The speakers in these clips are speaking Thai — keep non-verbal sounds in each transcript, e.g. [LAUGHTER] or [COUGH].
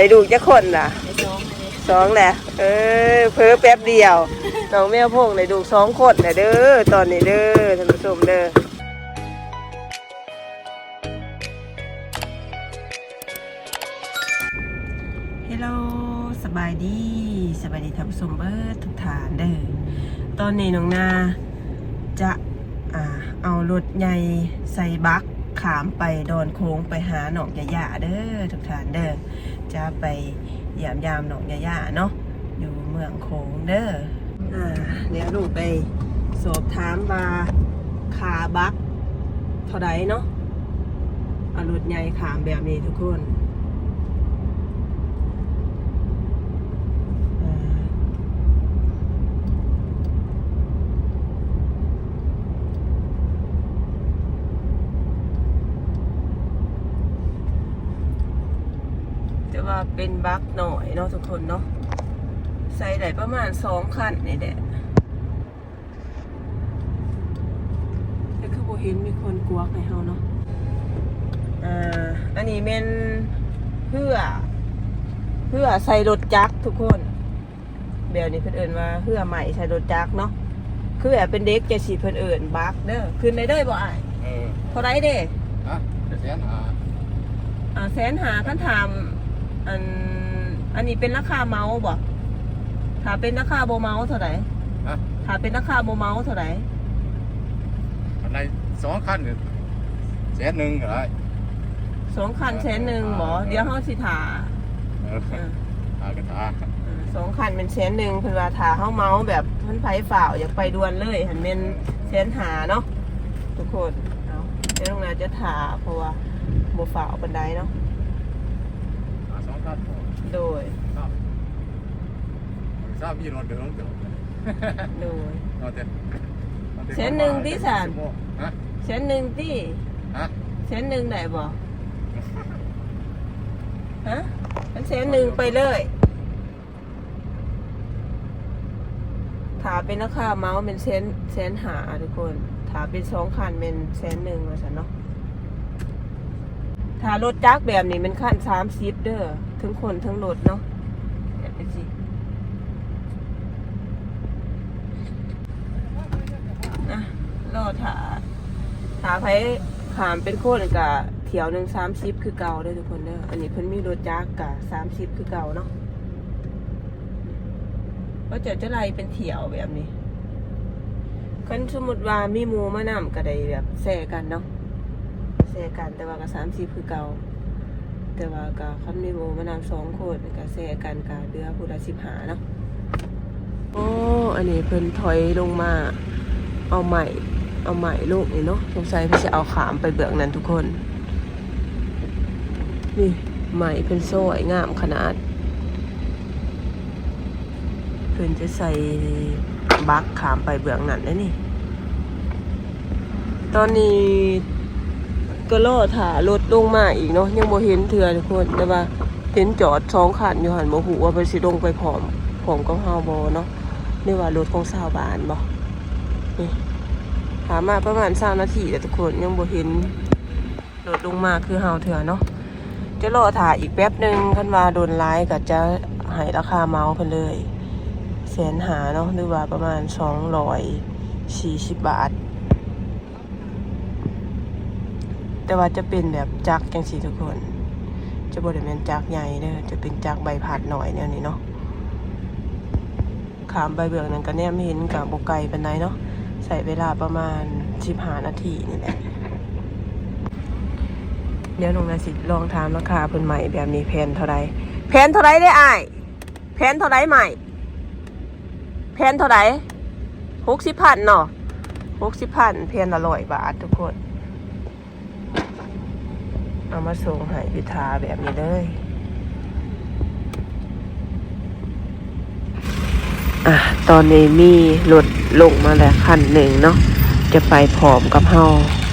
ได้ดูจะคนล่ะสองแหละเออเพิ่อแป๊บเดียวน้องแมวพงได้ดูสองคนนะเด้อตอนนี้เด้อท่านผู้ชมเด้อฮัลโหลสบายดีสบายดีท่านผู้ชมเบิร์ดทุกฐานเด้อตอนนี้น้องนาจะอ่าเอารถใหญ่ใส่บักขามไปดอนโค้งไปหาหนองยะยาเด้อทุกฐานเด้อ จะไปยามยามหนองยายาเนาะอยู่เมืองโขงเด้ออ่าเดี๋ยวลูกไปสอบถามว่าคาบักเท่าไรเนาะอารถใหญ่ขามแบบนี้ทุกคน แต่ว่าเป็นบักหน่อยเนาะทุกคนเนาะใส่ได้ประมาณสองคันนี่แหละแต่คือโบเห็นมีคนกวักให้เฮาเนาะอ่าอันนี้เป็นเพื่อ เพื่อใส่รถจักรทุกคนแบบนี้เพิ่นเอิ้นว่าเพื่อใหม่ใส่รถจักรเนาะคือแบบเป็นเด็กจะสีเพิ่นเอิ้นบักเด้อขึ้นได้เด้อบ่อ้ายเออเท่าไรเด้ฮะจะแสนหาอ่าแสนหาคันถาม อันอันนี้เป็นราคาเมาส์บ่ถ้าเป็นราคาโบเมาส์เท่าไหร่ฮะถ้าเป็นราคาโบเมาส์เท่าไหร่อันไหนสองคันเนี่ยแสนหนึ่งเหรอสองคันแสนหนึ่งบ่เดี๋ยวเฮาสิถาเออเออหากระทาเออสองคันเป็นแสนหนึ่งเพิ่นว่าถ้าเฮาเมาส์แบบเพิ่นไผฝ่าวอยากไปด่วนเลยหันเป็นแสนหาเนาะทุกคนเอาเดี๋ยวตรงนั้นจะถาเพราะว่าบ่ฝ่าวปานใดเนาะ หาสองคันพอโดย ครับทราบมีรถเดินเดี๋ยวโดยนอนเต็มแสนหนึ่งที่สามฮะแสนหนึ่งติฮะแสนหนึ่งได้บ่ฮะมันแสนหนึ่งไปเลยถ้าเป็นราคาเมาส์เป็นแสนแสนหาทุกคนถ้าเป็นสองคันเป็นแสนหนึ่งว่าซั่นเนาะ ถ้ารถจักรแบบนี้มันคันสามสิบเด้อทั้งคนทั้งรถเนาะเดี๋ยวไปสินะรอถาถาไผขามเป็นโคนกะเถียวหนึ่งสามสิบคือเก่าเด้อทุกคนเด้ออันนี้เพิ่นมีรถจักรกะสามสิบคือเก่าเนาะก็จะจะไล่เป็นเถียวแบบนี้คันสมมติว่ามีหมูมานำก็ไดแบบแซ่กันเนาะ แซ่กันแต่ว่าก็สามสิบคือเก่า แต่ว่าก็คันมีหมูมานำสองคนก็แซ่กันก็เดือผู้ละสิบหาเนาะโอ้อันนี้เพิ่นถอยลงมาเอาใหม่เอาใหม่ลูกนี่เนาะสงสัยเพิ่นจะเอาขามไปเบือกนั้นทุกคน นี่ใหม่เพิ่นสวยงามขนาด เพิ่นจะใส่บักขามไปเบือกนั้นได้นี่ ตอนนี้ ก็ล่อถ่ารถลงมาอีกเนาะยังบ่เห็นเถื่อทุกคนแต่ว่าเห็นจอดสองคันอยู่หันบ่ฮู้ว่าเพิ่นสิลงไปพร้อมพร้อมกับเฮาบ่เนาะนี่ว่ารถของชาวบ้านบ่นี่หามาประมาณสามนาทีแต่ทุกคนยังบ่เห็นโดลงมาคือเฮาเถื่อเนาะจะรอถ่าอีกแป๊บหนึ่งคันว่าโดนไลายก็จะให้ราคาเมาส์เพิ่นเลยแสนหาเนาะหรือว่าประมาณสองร้อยสี่สิบบาท แต่ว่าจะเป็นแบบจักจังสีทุกคน จะบ่ได้เป็นจักใหญ่เด้อจะเป็นจักใบพัดหน่อยแนวนี้เนาะขามใบเบือกนั้นก็แนมเห็นกับบกไก่เปานใดเนาะใส่เวลาประมาณสิบห้านาทีนี่แหละเดี๋ยวน้องนาสิลองถามราคาเพิ่นใหม่แบบนี้แพนเท่าไรแพนเท่าไรได้อ้ายแพนเท่าไรใหม่แพนเท่าไรหกสิบพันเนาะหกสิบพันแพนละร้อยบาททุกคน เอามาส่งให้พิธาแบบนี้เลยอะตอนนี้มีรถลงมาแล้วคันหนึ่งเนาะจะไปพร้อมกับเฮา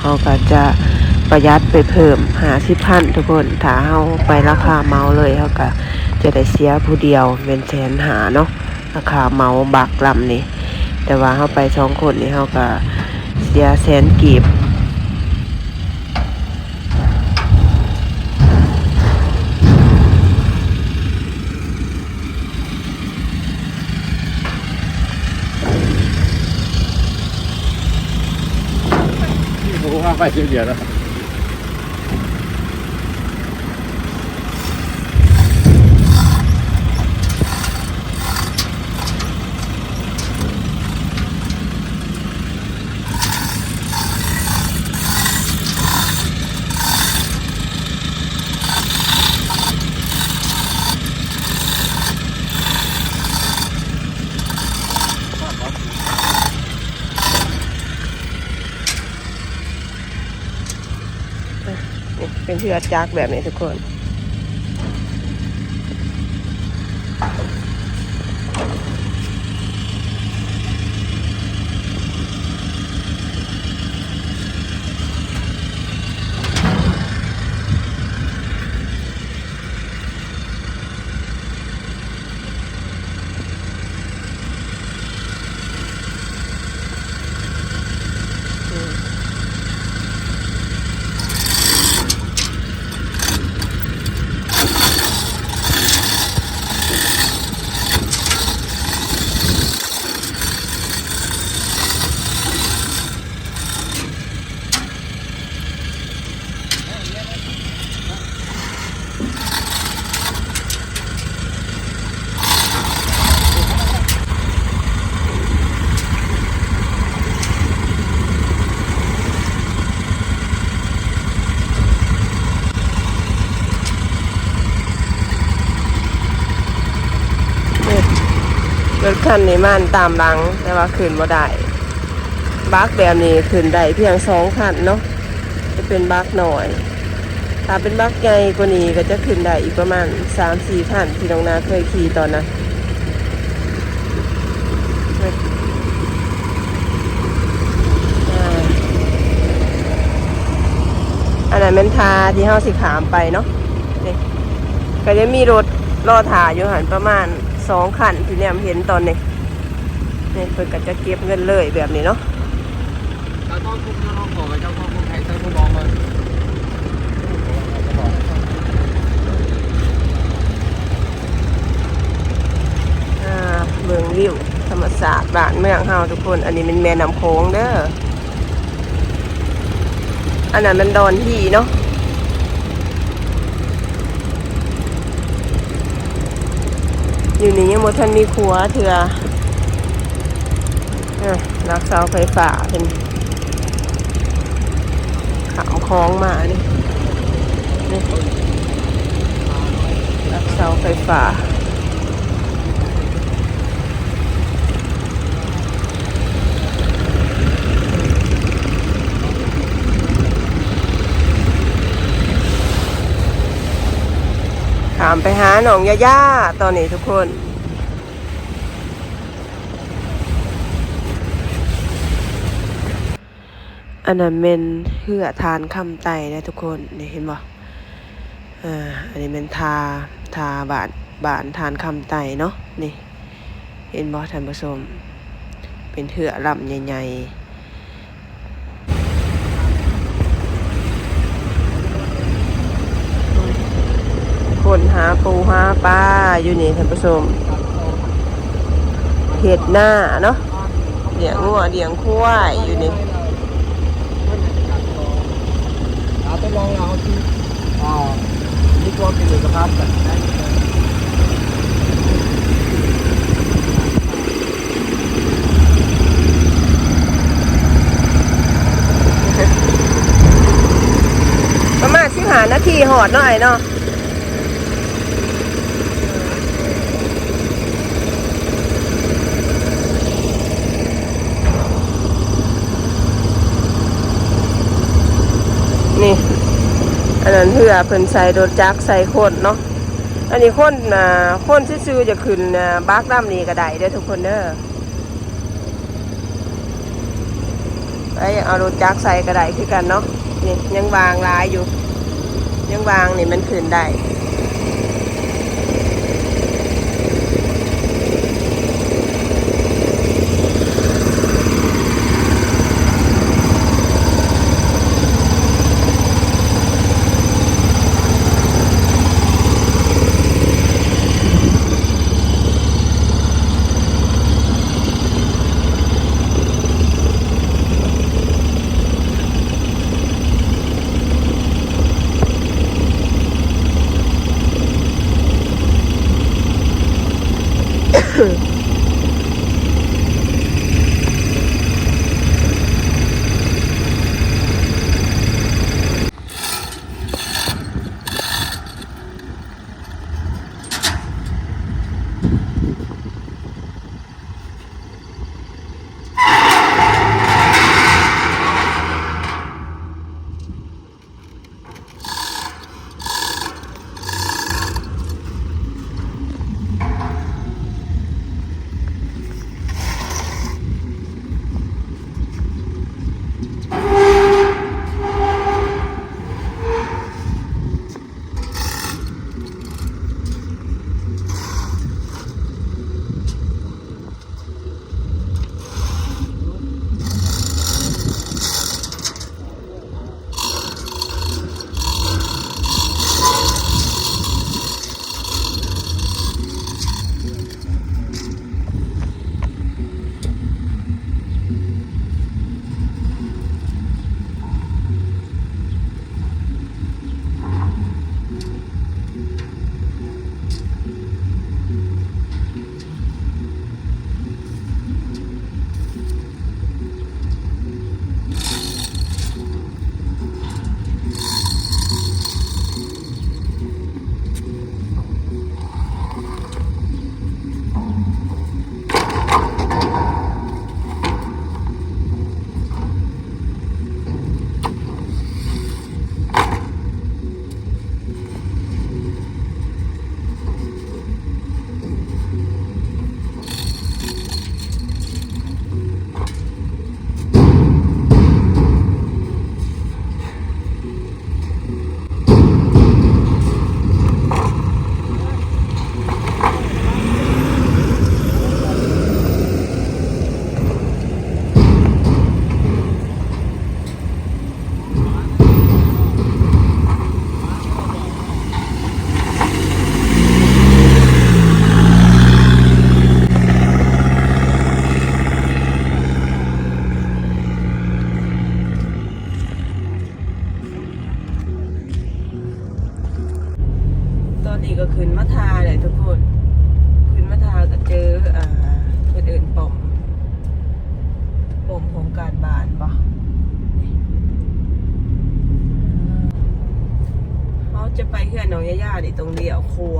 เฮาก็จะประหยัดไปเพิ่มหาสิพันทุกคนถ้าเฮาไปราคาเมาเลยเฮาก็จะได้เสียผู้เดียวเป็นแสนหาเนาะราคาเมาบักลำนี่แต่ว่าเฮาไปสองคนนี่เฮาก็เสียแสนกีบ มาไป เป็นเทือจักแบบนี้ทุกคน รถคันนี้มันตามหลัง แต่ว่าขึ้นบ่ได้บักแบบนี้ขึ้นได้เพียงสองคันเนาะจะเป็นบักหน่อย ถ้าเป็นบักใหญ่กว่านี้ก็จะขึ้นได้อีกประมาณสามสี่คันที่น้องนาเคยขี่ตอนนั้นนี่ะอันนั้นเป็นทาที่เฮาสิขามไปเนาะนี่ก็จะมีรถรอถ่ายอยู่หันประมาณ สองคันที่เนี่ยเห็นตอนนี้นี่เพิ่นก็จะเก็บเงินเลยแบบนี้เนาะเจ้าต้องคุมเจ้าต้องขอเจ้าต้องคุมใครเจ้าต้องลองมาอ่าเมืองวิวธรรมศาสตร์บ้านเมืองเฮาทุกคน อันนี้เป็นแม่น้ำโขงเด้ออันนั้นมันดอนที่เนาะ อยู่นี่ยังบ่ทันมีครัวเถื่อรักเสาไฟฝ่าเป็นขามคล้องมานี่นี่รักเสาไฟฝ่า ถามไปหาหนองยาย่าตอนนี้ทุกคน อันนั้นเป็นเหือทานคำไตนะทุกคนนี่เห็นบ่อ่าอันนี้เป็นทาทาบานบานทานคำไตเนาะนี่ เห็นบ่ท่านผู้ชมเป็นเหือลำใหญ่ๆ คนหาปูหาปลาอยู่นี่ท่านผู้ชมเห็ดหน้าเนาะเลี้ยงงัวเลี้ยงควายอยู่นี่เราต้องลองเราที่อ่านี่ตัวเป็นเอกภาพแบบได้ประมาณสิบหานาทีหอดหน่อยเนาะนี่ อั นนั้นเพื่อเพิ่นใส่รถจักรใส่คนเนาะอันนี้คนอ่าคนซื่อๆจะขึ้นอ่าบักน้ำนี่ก็ได้เด้อทุกคนเด้อไปเอารถจักรใส่ก็ได้คือกันเนาะนี่ยังวางลายอยู่ ยังวางนี่มันขึ้นได้ 哼 [LAUGHS] เพื่อนน้องย่าๆนี่ตรงเดี่ยวครัว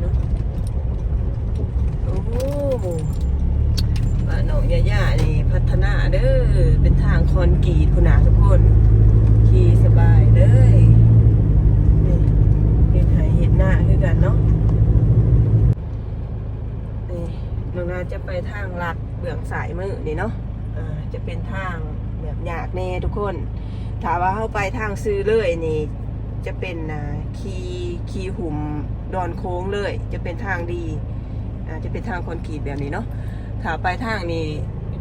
เนอะโอ้โหบ้านน้องย่าๆนี่พัฒนาเด้อ เป็นทางคอนกรีตคุณนาทุกคน ขี่สบายเลยนี่เห็นไหเห็นหน้าคือกันเนาะนี่น้องนาจะไปทางลัดเบื้องสายมือนี่เนาะจะเป็นทางแบบยากแน่ทุกคน ถามว่าเข้าไปทางซื้อเลยนี่ จะเป็นนะคีคีหุ่มดอนโค้งเลย จะเป็นทางดีอ่าจะเป็นทางคอนกรีตแบบนี้เนาะถ้าไปทางนี้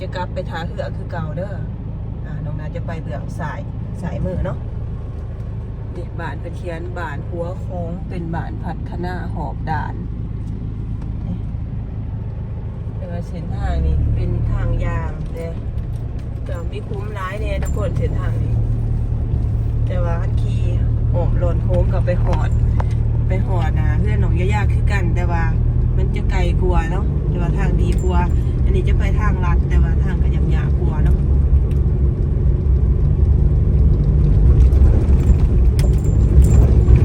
จะกลับไปทางเหือคือเก่าเด้ออ่าน้องนาจะไปเบื้องสายสายมือเนาะนี่บานเป็นเขียนบานหัวโค้งเป็นบานพัฒนาหอบด่านนี่แต่ว่าเส้นทางนี้เป็นทางยางแต่ก็มีคุ้มร้ายเนี่ยทุกคนเส้นทางนี้ แต่ว่าขี่โหมหล่นโค้งกับไปหอด ไปหอดนะเพื่อนหนองยากๆคือกัน แต่ว่ามันจะไกลกว่าเนาะแต่ว่าทางดีกว่าอันนี้จะไปทางลัดแต่ว่าทางก็ยังยากกว่าเนาะ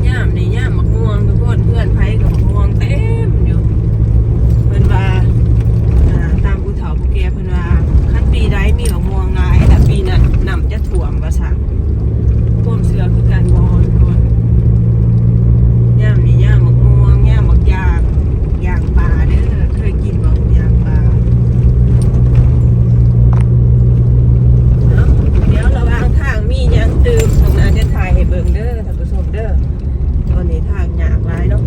ย่ามนี่ย่ามมักม่วงทุกคนเพื่อนไผกับมักม่วงเต็มอยู่เพิ่นว่าอ่าตามผู้เฒ่าผู้แก่เพิ่นว่าคันปีใดมีมักม่วงหลายแต่ปีนั้นน้ำจะท่วมว่าซั่น ท่วมเสือคือการบอลก่อนย่ามนี่ย่ามหมกม่วงย่ามหมกยางยางปลาเด้อเคยกินบอกยางปลาเอ้าเดี๋ยวระหว่างทางมีหยังตื่มตรงนั้นจะถ่ายให้เบิ่งเด้อท่านผู้ชมเด้อตอนนี้ทางยากหลายเนาะ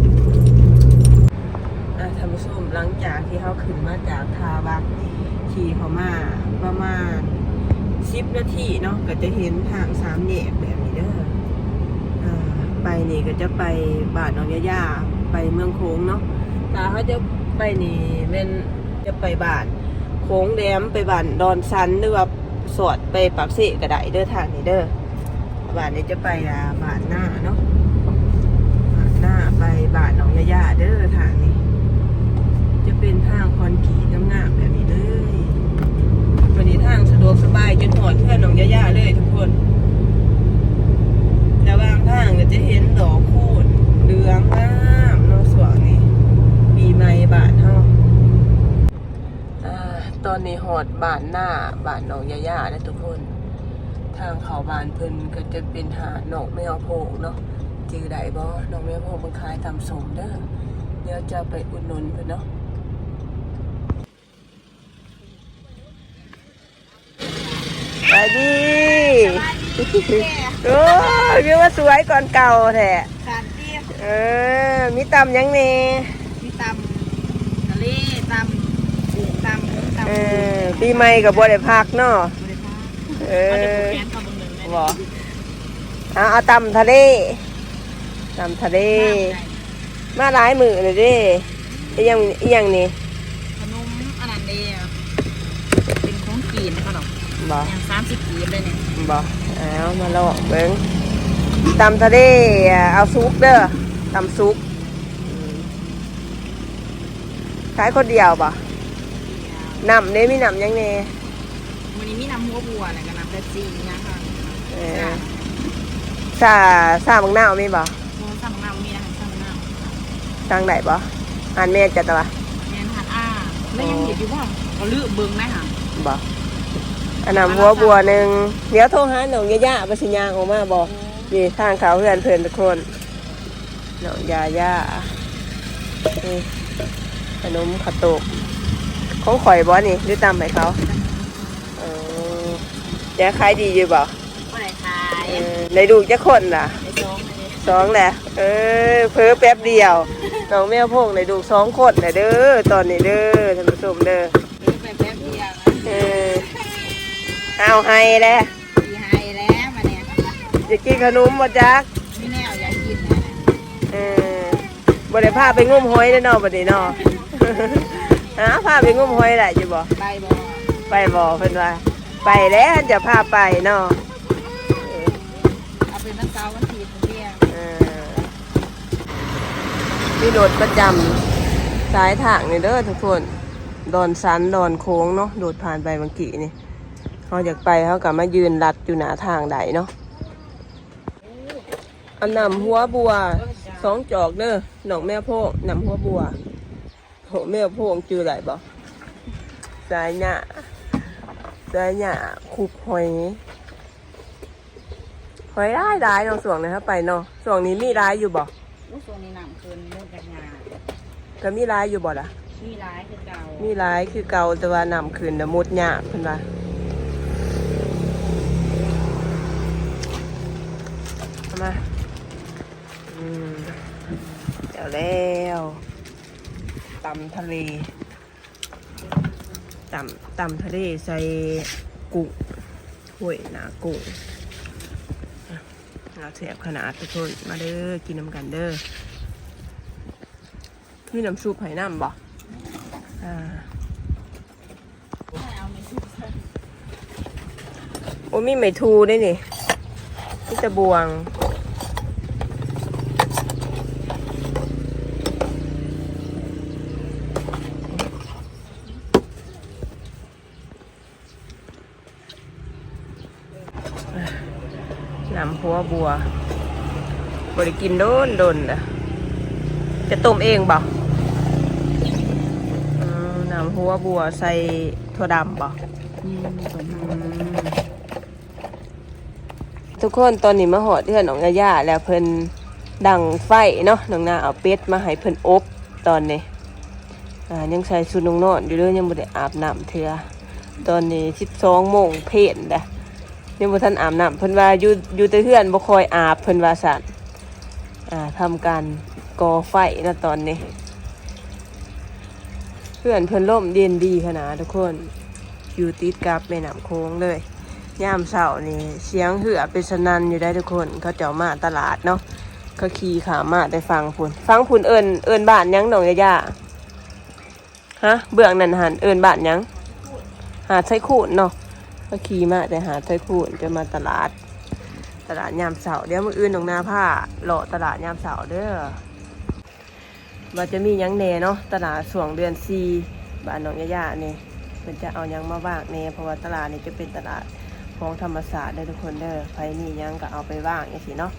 อะท่านผู้ชมหลังจากที่เขาขึ้นมาจากทาบักขี่เขามาประ มาณสิบนาทีเนาะก็จะเห็นทางสามแยกแบบนี้เด้อ่ไปนี่ก็จะไปบ้านน้องยายาไปเมืองโค้งเนาะถ้าเขาจะไปนี่แม่นจะไปบ้านโค้งแดมไปบ้านดอนซันหรือว่าสวดไปปักเสก็ไดเด้อทางนี้เด้อบ้านนี้จะไปาบ้านหน้าเนาะบ้านหน้าไปบ้านน้องยายาเด้อทางนี้ จะเป็นทางคอนกรีตงามแบบนี้ ดวกสบายจนหอดเพื่อนของย่าๆเลยทุกคนแต่บางทางก็จะเห็นดอกคูดเหลืองงามนาะสวยนี่ปีใหม่บานเฮาอ่าตอนนี้หอดบานหน้าบานน้องย่าๆนะทุกคน ทางเขาบานเพิ่นก็จะเป็นหาดนอกแมวโพงเนาะจือใดบ่น้องแมวโพงมันขายตำสมเด้อเดี๋ยวจะไปอุดหนุนเพิ่นเนาะ ไปดีโอ้ยพี่ว่าสวยก่อนเก่าแท้สารเตี้ยเออ มีตำยังนี่มีตำทะเลตำปูตำหมูตำเออปีใหม่กับบัวได้พักเนาะบริภาคเอมันจะอผูกแขนเข้าเบนหนึ่งเลยบอเอาเอาตำทะเลตำทะเล มาหลายมือเลยเดิอีหยังอีหยังนี่ขนมอันนั้นเดียวเป็นของกีนเขาหรอก บออย่างสามสิบกีบเลยเนี่ยบอเอามาลองเบิ้งตำทะเลอะเอาซุปเด้อตำซุปอืมขายคนเดียวบ่น้ำเนี่ยมีน้ำยังเนี่ยวันนี้มีน้ำหัวบัวนะกับน้ำเป๊ปซี่นะคะเออจ้ะซาซาบังหน้าวมีบ่โซนสั่งน้ำมีนะคะสั่งน้ทางไหนบ่อ่านแม่จัดตะวะำแมนหัดอ้าแล้วยังเห็นอยู่ว่าเขาลือเบิ้งไหมคะบ่ อันน้ำหัวบัวหนึ่งเดี๋ยวโทรหาหนองยาย่าไปสิยางออกมาบ่นี่ทางเขาเพื่อนเพื่อนทุกคนหนองยาย่านี่ขนมขาวตกของข่อยบ่นี่หรือตามไปเขาเออแจะขายดีอยู่บ่ก็ได้ขายเออในดูจะคนล่ะในซองเลยสองแหละเออเพิ่อแป๊บเดียวน้องแมวพงในดูสองคนนะเด้อตอนนี้เด้อท่านผู้ชมเด้อ เอาให้แล้วดีไฮแล้วมาเนี่ยจะกินขนมบ่จักไม่แน่อยากกินนะเออบ่ได้พาไปงมหอยเด้อเนาะบัดนี้เนาะหาพาไปงมหอยได้อยู่บ่ใบบอกไปบ่เพิ่นว่า ไปแล้วจะพาไปเนาะเอาเป็นวันเสาร์วันอาทิตย์เที่ยงเออมีรถประจำสายทางนี่เด้อทุกคน ดอนสันดอนโค้งเนาะโดดผ่านไปบางกีนี่ เขาอยากไปเขากลับมายืนรัดอยู่หน้าทางใดเนาะอันนำหัวบัวสองจอกเด้อหนองแม่โพงนำหัวบัวโหแม่โพงจืออะไรบ่สายหน้าสายหน้าคุบหอยหอยได้ได้เนาะส่วงนะครับไปเนาะส่วงนี้มีร้ายอยู่บ่ลูกโซนนี้หนังคืนมุดกันงานก็มีร้ายอยู่บ่ล่ะมีร้ายคือเก่ามีร้ายคือเก่าแต่ว่านำคืนน่ะมุดยากเพิ่นว่าเอามาอืมเดี๋ยว แล้วตำทะเลตำตำทะเลใส่กุ้งห้วยหนากุ้งเราแสบขนาดทุกคนมาเด้อกินน้ำกันเด้อมีน้ำซุปไห่น้ำบ่อ่าไม่ไม่ถูกโอ้มีไหมทูด้วยนี่มีตะบวง น้ำ หัวบัวบริกินโดนโดนนะจะต้มเองบ่น้ำหัวบัวใส่ถั่วดำบ่ทุกคนตอนนี้มาหอดเทือนของยาย่าแล้วเพิ่นดังไฟเนาะน้องนาเอาเป็ดมาให้เพิ่นอบตอนนี้ยังใส่ชุดนองนอนอยู่เลยยังบ่ได้อาบน้ำเทื่อตอนนี้12โมงเพลนเด้อ ยังบ่ทันอาบน้ำเพิ่นว่าอยู่อยู่แต่เฮือนบ่คอยอาบเพิ่นว่าซั่นอ่าทำการก่อไฟนะตอนนี้เพื่อนเพิ่นล่มเย็นดีขนาดทุกคนอยู่ติดกับแม่น้ำโค้งเลยย่ามเช้านี่เสียงเหือเป็นสนันอยู่ได้ทุกคนเขาเจ้ามาตลาดเนาะเขาขี่ขามาได้ฟังพุ่นฟังพุ่นเอิญเอิญบ้านยังหนองยาย่าฮะเบื้องนั่นหันเอิญบ้านยังหาดไทคูนเนาะ เขาขี่มาแต่หาไทคูนจะมาตลาด ตลาดยามเสาร์เดี๋ยวมืออื่นหนองนาผ้าเลาะตลาดยามเสาร์เด้อว่าจะมียังแน่เนาะตลาดส่วงเดือนซีบ้านหนองยาย่านี่มันจะเอายังมาว่างเน่เพราะว่าตลาดนี้จะเป็นตลาดของธรรมศาสตร์ได้อทุกคนเด้อใครมียังก็เอาไปว่างอย่างสิเนาะ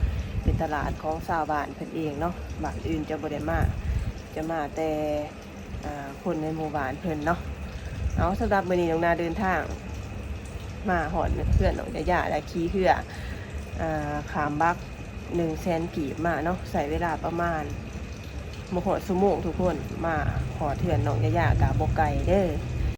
เป็นตลาดของชาวบ้านเพิ่นเองเนาะบ้านอื่นจะบ่ได้มาจะมาแต่คนในหมู่บ้านเพิ่นเนาะเอาสำหรับมื้อนี้น้องนาเดินทาง มาหอดเพื่อนน้องยาๆและขี้เพื่ออขามบักหนึ่งแสนกีบมาเนาะใส่เวลาประมาณมหอดสมงทุกคนมาหอดเถื่อนน้องยาๆกับบกไก่เด้อ